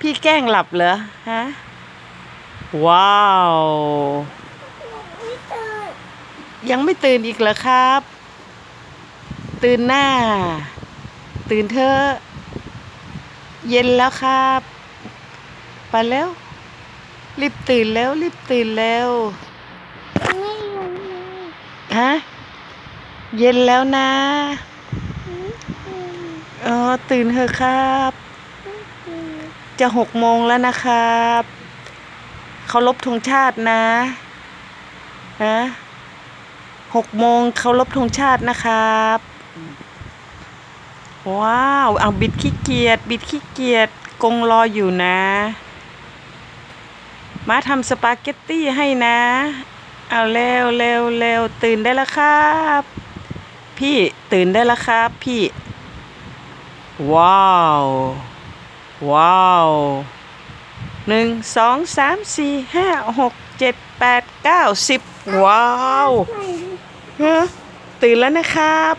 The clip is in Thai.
พี่แกล้งหลับเหรอฮะ ว้าวไม่ตื่นยังไม่ตื่นอีกเหรอครับ ตื่นหน้า ตื่นเถอะเย็นแล้วครับไปแล้ว รีบตื่นแล้ว รีบตื่นแล้ว ไม่รู้เลยฮะ เย็นแล้วนะไม่ตื่นเออตื่นเถอะครับไม่ตื่น จะหกโมงแล้วนะครับเคารพธงชาตินะฮะหกโมงเคารพธงชาตินะครับ ว้าวเอาบิดขี้เกียจบิดขี้เกียจกงรออยู่นะ มาทำสปาเกตตี้ให้นะ เอาเร็วเร็วเร็วตื่นได้แล้วครับ พี่ตื่นได้แล้วครับพี่ ว้าว ว้าวหนึ่งสองสามสี่ห้าหกเจ็ดแปดเก้าสิบว้าวฮะตื่นแล้วนะครับ